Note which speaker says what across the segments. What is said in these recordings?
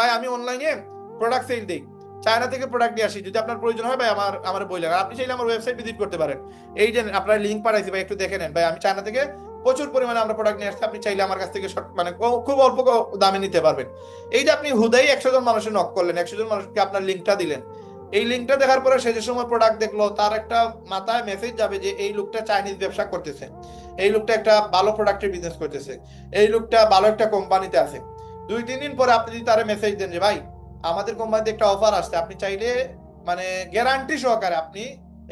Speaker 1: ভাই, আমি অনলাইনে প্রোডাক্ট সেল দিই। চায়না থেকে প্রোডাক্ট নিয়ে আসি। যদি আপনার প্রয়োজন হয়, ভাই, আমার আমার বললেন আর আপনি চাইলে আমার ওয়েবসাইট ভিজিট করতে পারেন। এই যে আপনার লিঙ্ক পাঠাইছি, ভাই, একটু দেখে নেন। ভাই, আমি চায়না থেকে প্রচুর পরিমাণে আমরা প্রোডাক্ট নিয়ে আসছি। আপনি চাইলে আমার কাছ থেকে মানে খুব অল্প দামে নিতে পারবেন। এই যে আপনি হুদাই একশো জন মানুষের নক করলেন, একশো জন মানুষকে আপনার লিঙ্কটা দিলেন। এই লিঙ্কটা দেখার পরে সে যে সময় প্রোডাক্ট দেখল, তার একটা মাথায় মেসেজ যাবে যে, এই লোকটা চাইনিজ ব্যবসা করতেছে। এই লোকটা একটা ভালো প্রোডাক্টের বিজনেস করতেছে। এই লোকটা ভালো একটা কোম্পানিতে আছে। দুই, তিন দিন পরে আপনি যদি তারা মেসেজ দেন যে, ভাই, আমাদের কোম্পানিতে একটা অফার আসছে, আপনি চাইলে মানে গ্যারান্টি সহকারে আপনি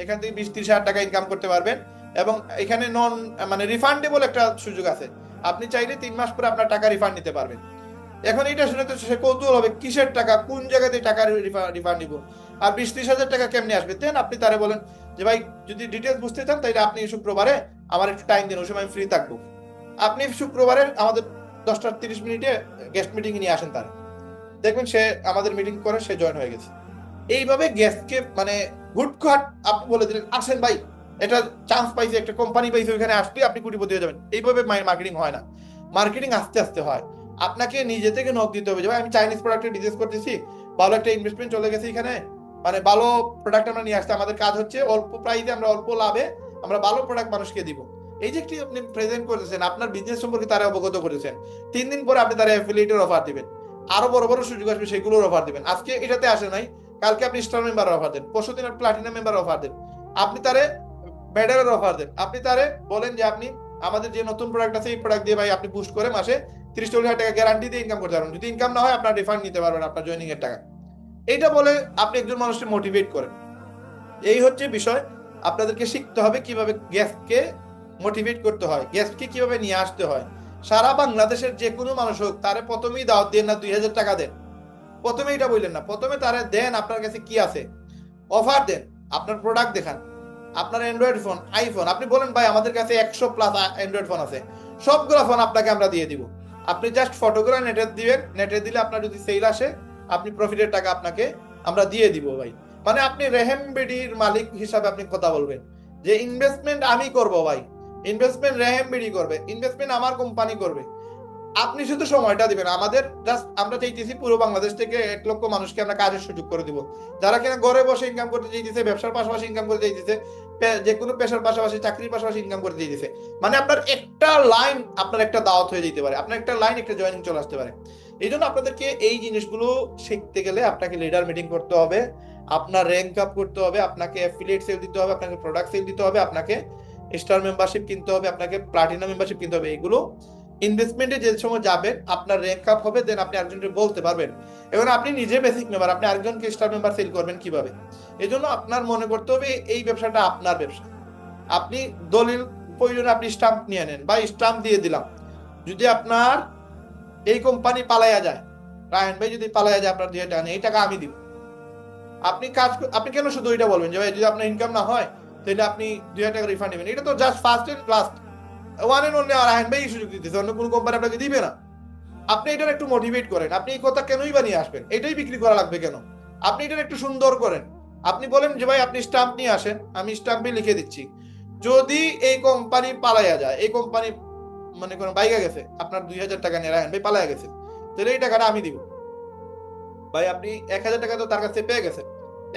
Speaker 1: এখান থেকে বিশ, ত্রিশ হাজার টাকা ইনকাম করতে পারবেন এবং এখানে নন মানে রিফান্ডেবল একটা সুযোগ আছে। আপনি চাইলে তিন মাস পরে আপনার টাকা রিফান্ড নিতে পারবেন। এখন এটা শুনে তো সে কৌতূহল হবে, কিসের টাকা, কোন জায়গাতে টাকা রিফান্ড নিব? আর বিশ, ত্রিশ হাজার টাকা কেমনি আসবে? দেন আপনি তারে বলেন যে, ভাই, যদি ডিটেলস বুঝতে চান তাহলে আপনি শুক্রবারে আমার একটু টাইম দিন, ওই সময় আমি ফ্রি থাকব। আপনি শুক্রবারে আমাদের দশটা তিরিশ মিনিটে গেস্ট মিটিং নিয়ে আসেন তার। দেখবেন সে আমাদের মিটিং করে, সে জয়েন হয়ে গেছে। এইভাবে গেস্টকে মানে হুটখাট আপনি বলে দিলেন, আসেন ভাই, এটা চান্স পাইছে, একটা কোম্পানি পাইছে, ওইখানে আসলে আপনি কোটিপতি হয়ে যাবেন। এইভাবে মার্কেটিং হয় না। মার্কেটিং আস্তে আস্তে হয়। আপনাকে নিজে থেকে নক দিতে হবে যে আমি চাইনিজ প্রোডাক্টের ডিজাইন করতেছি, ভালো একটা ইনভেস্টমেন্ট চলে গেছে এখানে। মানে ভালো প্রোডাক্ট আমরা নিয়ে আসতে আমাদের কাজ হচ্ছে অল্প প্রাইসে আমরা অল্প লাভে আমরা ভালো প্রোডাক্ট মানুষকে দিব। এই যে একটি আপনি প্রেজেন্ট করেছেন, আপনার বিজনেস সম্পর্কে তারা অবগত করেছেন, তিন দিন পরে আপনি তারা অ্যাফিলিয়েটের অফার দিবেন। আরও বড় বড় সুযোগ আসবে, সেগুলোর অফার দিবেন। আজকে এটাতে আসে নাই, কালকে আপনি স্টার মেম্বার অফার দেন, পরশু দিন প্লাটিনাম মেম্বার অফার দেন। আপনি তারে মেডালের অফার দেন। আপনি তারে বলেন যে আপনি আমাদের যে নতুন প্রোডাক্ট আছে, এই প্রোডাক্ট দিয়ে ভাই আপনি বুস্ট করে মাসে তিরিশ চল্লিশ হাজার টাকা গ্যারান্টি দিয়ে ইনকাম করতে পারবেন। যদি ইনকাম না হয়, আপনার রিফান্ড নিতে পারবেন আপনার জয়েনিং এর টাকা। এইটা বলে আপনি একজন মানুষকে মোটিভেট করেন। এই হচ্ছে বিষয়। আপনাদেরকে শিখতে হবে কীভাবে গ্যাসকে মোটিভেট করতে হয় গেস্টকে কীভাবে নিয়ে আসতে হয়। সারা বাংলাদেশের যে কোনো মানুষ হোক, তারে প্রথমেই দাওয়াত দেন না দুই হাজার টাকা দেন। প্রথমে এটা বললেন না, প্রথমে তারে দেন আপনার কাছে কি আছে। অফার দেন, আপনার প্রোডাক্ট দেখান। আপনার অ্যান্ড্রয়েড ফোন আইফোন আপনি বলেন ভাই আমাদের কাছে একশো প্লাস অ্যান্ড্রয়েড ফোন আছে। সবগুলো ফোন আপনাকে আমরা দিয়ে দিব। আপনি জাস্ট ফটোগুলো নেটে দিবেন নেটে দিলে আপনার যদি সেল আসে, আপনি প্রফিটের টাকা আপনাকে আমরা দিয়ে দিব ভাই। মানে আপনি রেহেম বিডির মালিক হিসাবে আপনি কথা বলবেন। যে ইনভেস্টমেন্ট আমি করব ভাই ইনভেস্টমেন্ট রেহেম বিডি করবে ইনভেস্টমেন্ট আমার কোম্পানি করবে। আপনি শুধু সময়টা দিবেন। আমাদের জাস্ট আমরা চাইতেছি পুরো বাংলাদেশ থেকে এক লক্ষ মানুষকে আমরা কাজের সুযোগ করে দিব। যারা কিনা ঘরে বসে ইনকাম করতে চাইতেছে, ব্যবসার পাশাপাশি ইনকাম করতে চাইতেছে যে কোনো পেশার পাশাপাশি, চাকরির পাশাপাশি ইনকাম করতে চাইতেছে। মানে আপনার একটা লাইন আপনার একটা দাওয়াত হয়ে যেতে পারে। আপনার একটা লাইন একটা জয়েনিং চলে আসতে পারে। এই জন্য আপনাদেরকে এই জিনিসগুলো শিখতে গেলে আপনাকে লিডার মিটিং করতে হবে, আপনার র্যাঙ্ক আপ করতে হবে, আপনাকে অ্যাফিলিয়েট সেল দিতে হবে, আপনাকে প্রোডাক্ট সেল দিতে হবে, আপনাকে স্টার মেম্বারশিপ কিনতে হবে আপনাকে প্লাটিনাম মেম্বারশিপ কিনতে হবে এগুলো ইনভেস্টমেন্টে যে সময় যাবেন আপনার র্যাঙ্ক আপ হবে দেন আপনি আরেকজনকে বলতে পারবেন। এবং আপনি নিজে বেসিক মেম্বার আপনি আরেকজনকে স্টার মেম্বার সেল করবেন কীভাবে? এই জন্য আপনার মনে করতে হবে এই ব্যবসাটা আপনার ব্যবসা। আপনি দলিল প্রয়োজনে আপনি স্টাম্প নিয়ে নেন বা স্টাম্প দিয়ে দিলাম। যদি আপনার এই কোম্পানি পালাইয়া যায় রায়ন ভাই যদি পালাইয়া যায় আপনার দুই হাজার টাকা নেই, এই টাকা আমি দিব। আপনি কাজ আপনি কেন শুধু ওইটা বলবেন যে ভাই যদি আপনার ইনকাম না হয় তাহলে আপনি দুই হাজার টাকা রিফান্ড নেবেন। এটা তো just first and last one and only Rayan ভাই এই সুযোগ দিতেছে, অন্য কোনো কোম্পানি আপনাকে দিবে না। আপনি এটার একটু মোটিভেট করেন। আপনি এই কথা কেনই বানিয়ে আসবেন? এটাই বিক্রি করা লাগবে কেন? আপনি এটার একটু সুন্দর করেন। আপনি বলেন যে, ভাই, আপনি স্টাম্প নিয়ে আসেন। আমি স্টাম্পে লিখে দিচ্ছি। যদি এই কোম্পানি পালাইয়া যায়, এই কোম্পানি মানে কোনো বাইকা গেছে, আপনার দুই হাজার টাকা নিয়ে রাখেন ভাই পালাইয়া গেছে, তাহলে এই টাকাটা আমি দিব। ভাই, আপনি এক হাজার টাকা তো তার কাছে পেয়ে গেছেন।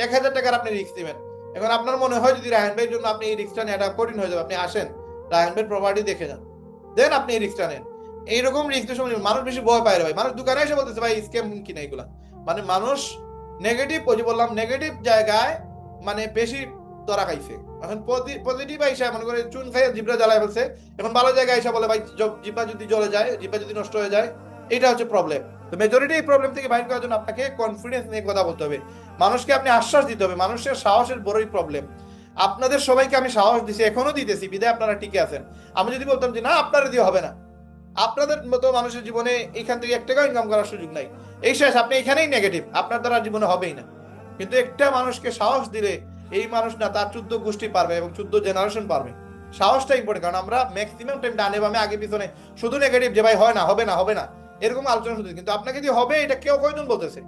Speaker 1: এক হাজার টাকার আপনি রিস্ক দিবেন এখন আপনার মনে হয় যদি রায়ন ভাইয়ের জন্য আপনি এই রিস্কটা নেওয়াটা কঠিন হয়ে যাবে, আপনি আসেন রায়ন ভাইয়ের প্রপার্টি দেখে যান। দেন আপনি এই রিস্কটা নেন। এইরকম রিস্কের সময় মানুষ বেশি ভয় পায় ভাই। মানুষ দোকানে এসে বলতেছে, ভাই স্ক্যাম কিনা এগুলা? মানে মানুষ নেগেটিভ ওই যে বললাম নেগেটিভ জায়গায় মানে বেশি ধরা খাইছে। এখন পজিটিভ আইসা, মনে করে চুন খাইয়া জিব্রা জ্বালায় ফেলছে। এখন ভালো জায়গায় আইসা বলে, ভাই, জ- জিব্বা যদি জ্বলে যায়, জিব্বা যদি নষ্ট হয়ে যায়, এটা হচ্ছে প্রবলেম তো মেজরিটি এই প্রবলেম থেকে বাইর করার জন্য আপনাকে কনফিডেন্স নিয়ে কথা বলতে হবে। মানুষকে আপনি আশ্বাস দিতে হবে। মানুষের সাহসের বড়ই প্রবলেম আপনাদের সবাইকে আমি সাহস দিছি, এখনও দিতেছি, বিদায় আপনারা টিকে আছেন। আমি যদি বলতাম যে, না, আপনারা দিয়ে হবে না। আপনাদের মতো মানুষের জীবনে এখান থেকে এক টাকাও ইনকাম করার সুযোগ নাই। এই শেষ, আপনি এখানেই নেগেটিভ আপনার দ্বারা জীবনে হবেই না। কিন্তু একটা মানুষকে সাহস দিলে এই মানুষ না, তার চোদ্দ গোষ্ঠী পারবে এবং চোদ্দ জেনারেশন পারবে। সাহসটা ইম্পর্টেন্ট কারণ আমরা ম্যাক্সিমাম টাইম ডানে বামে, আগে পিছনে। শুধু নেগেটিভ যে, ভাই, হয় না, হবে না হবে না। এরকম আলোচনা শুধু। কিন্তু আপনাকে যে হবে, এটা কেউ কয়জন বলতেছে?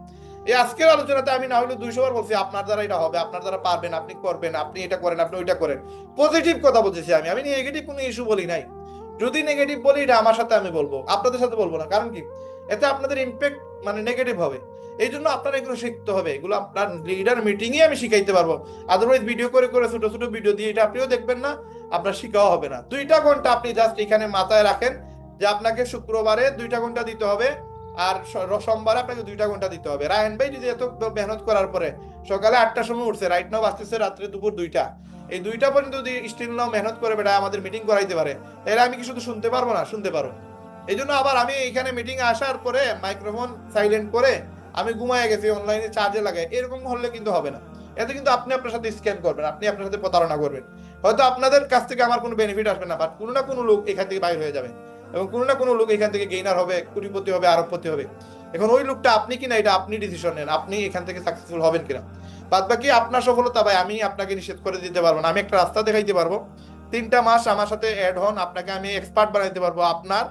Speaker 1: এই আজকের আলোচনাতে আমি না হলে দুইশো বার বলছি, আপনার দ্বারা এটা হবে, আপনার দ্বারা পারবেন, আপনি করবেন, আপনি এটা করেন, আপনি ওইটা করেন। পজিটিভ কথা বলতেছি আমি। আমি নেগেটিভ কোনো ইস্যু বলি নাই। যদি নেগেটিভ বলি, এটা আমার সাথে আমি বলব। আপনাদের সাথে বলব না। কারণ কি? এতে আপনাদের ইম্প্যাক্ট মানে নেগেটিভ হবে। এই জন্য আপনার এগুলো শিখতে হবে। এগুলো আপনার লিডার মিটিংয়ে আমি শিখাইতে পারব। আদারওয়াইজ ভিডিও করে করে ছোট ছোট ভিডিও দিয়ে এটা আপনিও দেখবেন না, আপনার শিখাও হবে না। দুইটা ঘণ্টা আপনি জাস্ট এখানে মাথায় রাখেন যে আপনাকে শুক্রবারে দুইটা ঘণ্টা দিতে হবে আর সোমবারে আপনাকে দুইটা ঘণ্টা দিতে হবে। রায়ন ভাই যদি এত মেহনত করার পরে সকালে আটটার সময় উঠছে, রাইট নাও বাঁচতেছে রাত্রে দুপুর দুইটা। এই দুইটা পর্যন্ত যদি স্টিল নাও মেহনত করে বেটা আমাদের মিটিং করাইতে পারে, তাহলে আমি কি শুধু শুনতে পারব না? শুনতে পারব এই জন্য আবার আমি এখানে মিটিং আসার পরে মাইক্রোফোন সাইলেন্ট করে আমি ঘুমায় গেছি অনলাইনে চার্জে লাগাই। এরকম হলে কিন্তু হবে না। এতে কিন্তু আপনি আপনার সাথে স্ক্যান করবেন, আপনি আপনার সাথে প্রতারণা করবেন। হয়তো আপনাদের কাছ থেকে আমার কোনো বেনিফিট আসবে না বাট কোনো না কোনো লোক এখান থেকে বাইর হয়ে যাবে। এবং কোনো না কোনো লোক এখান থেকে গেইনার হবে, কুটিপতি হবে, আরবপতি হবে। এখন ওই লোকটা আপনি কিনা এটা আপনি ডিসিশন নেন, আপনি এখান থেকে সাকসেসফুল হবেন কিনা। বাদ বাকি আপনার সফলতা ভাই, আমি আপনাকে নিষেধ করে দিতে পারব না। আমি একটা রাস্তা দেখাইতে পারব। তিনটা মাস আমার সাথে অ্যাড হন, আপনাকে আমি এক্সপার্ট বানাইতে পারব। আপনার,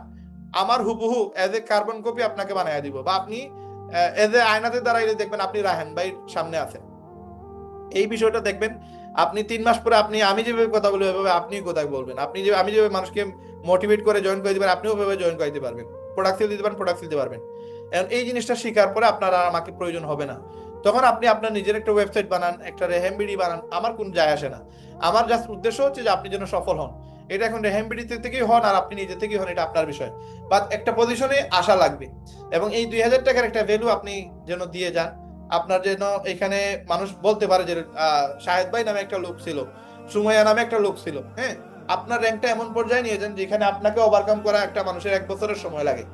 Speaker 1: আমার হুবহু এজ এ কার্বন কপি আপনাকে বানাই দিব। বা আপনি এজ এ আয়নাতে দাঁড়াইলে দেখবেন আপনি রাহেন ভাইয়ের সামনে আছেন। এই বিষয়টা দেখবেন, আপনি তিন মাস পরে আপনি, আমি যেভাবে কথা বলি ওইভাবে আপনি কথা বলবেন। আপনি যে, আমি যেভাবে মানুষকে মোটিভেট করে জয়েন করে দিবেন আপনিও ওইভাবে জয়েন করে দিতে পারবেন প্রোডাক্ট দিতে পারেন প্রোডাক্ট দিতে পারবেন। এখন এই জিনিসটা শেখার পরে আপনার আর আমাকে প্রয়োজন হবে না। তখন আপনি আপনার নিজের একটা ওয়েবসাইট বানান, একটা রেহেমবিডি বানান, আমার কোন যায় আসে না। আমার জাস্ট উদ্দেশ্য হচ্ছে যে আপনি যেন সফল হন। এটা এখন রেহেমবিডি থেকেই হন আর আপনি নিজে থেকেই হন, এটা আপনার বিষয়। বাট একটা পজিশনে আসা লাগবে। এবং এই দুই হাজার টাকার একটা ভ্যালু আপনি যেন দিয়ে যান আপনার যেন এখানে মানুষ বলতে পারে যে শাহেদ ভাই নামে একটা লোক ছিল, সুমাইয়া নামে একটা লোক ছিল হ্যাঁ? আপনার র্যাঙ্কটা এমন পর্যায়ে নিয়ে যান যেখানে আপনাকে ওভারকাম করা একটা মানুষের এক বছরের সময় লাগে।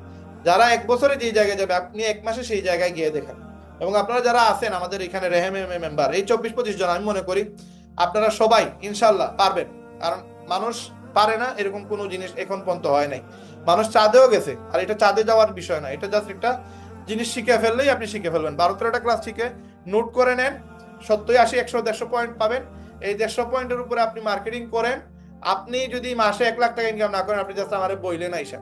Speaker 1: যারা এক বছরে যে জায়গায় যাবে, আপনি এক মাসে সেই জায়গায় গিয়ে দেখান। এবং আপনারা যারা আছেন, আমাদের এখানে রেহেম মেম্বার এই চব্বিশ পঁচিশ জন, আমি মনে করি আপনারা সবাই ইনশাল্লাহ পারবেন। কারণ মানুষ পারে না, এরকম কোনো জিনিস এখন পর্যন্ত হয় নাই। মানুষ চাঁদেও গেছে, আর এটা চাঁদে যাওয়ার বিষয় না এটা জাস্ট একটা জিনিস শিখে ফেললেই আপনি শিখে ফেলবেন। বারো তেরোটা ক্লাস শিখে নোট করে নেন, সত্তর আশি, একশো, দেড়শো পয়েন্ট পাবেন। এই দেড়শো পয়েন্টের উপরে আপনি মার্কেটিং করেন। আপনি যদি মাসে এক লাখ টাকা ইনকাম না করেন, আপনি জাস্ট আমার বইলেন আইসা।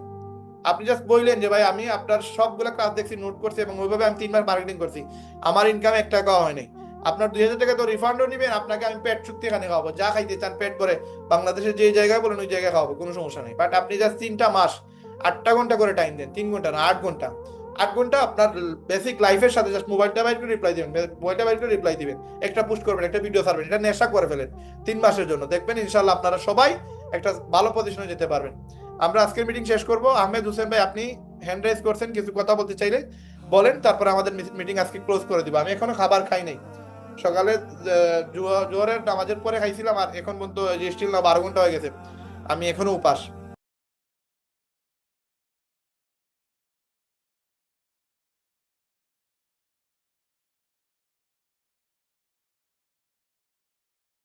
Speaker 1: আপনি জাস্ট বললেন যে, ভাই, আমি আপনার সবগুলো ক্লাস দেখছি নোট করছি এবং ওইভাবে আমি তিনবার মার্কেটিং করছি। আমার ইনকাম এক টাকাও হয় নাই। আপনার দুই হাজার টাকা তো রিফান্ডও নিবেন, আপনাকে আমি পেট চুক্তি এখানে খাওয়াবো। যা খাইতে চান পেট করে বাংলাদেশের যে জায়গায় বলেন, ওই জায়গায় খাওয়াবো, কোনো সমস্যা নেই। বাট আপনি জাস্ট তিনটা মাস আটটা ঘণ্টা করে টাইম দেন, তিন ঘণ্টা না, আট ঘণ্টা। আট ঘণ্টা আপনার বেসিক লাইফের সাথে জাস্ট মোবাইলটা বাইর করে রিপ্লাই দিবেন মোবাইলটা বাইর করে রিপ্লাই দিবেন, একটা পুশ করবেন, একটা ভিডিও ছাড়বেন, এটা নেশা করে ফেলেন তিন মাসের জন্য। দেখবেন ইনশাল্লাহ আপনারা সবাই একটা ভালো পজিশনে যেতে পারবেন। আমরা আজকের মিটিং শেষ করব। আহমেদ হোসেন ভাই, আপনি হ্যান্ড রাইজ করছেন, কিছু কথা বলতে চাইলে বলেন, তারপরে আমাদের মিটিং আজকে ক্লোজ করে দিব। আমি এখনও খাবার খাই নাই। সকালে জোয়ারের নামাজের পরে খাইছিলাম আর এখন পর্যন্ত স্টিল না, বারো ঘণ্টা হয়ে গেছে। আমি এখনও উপাস।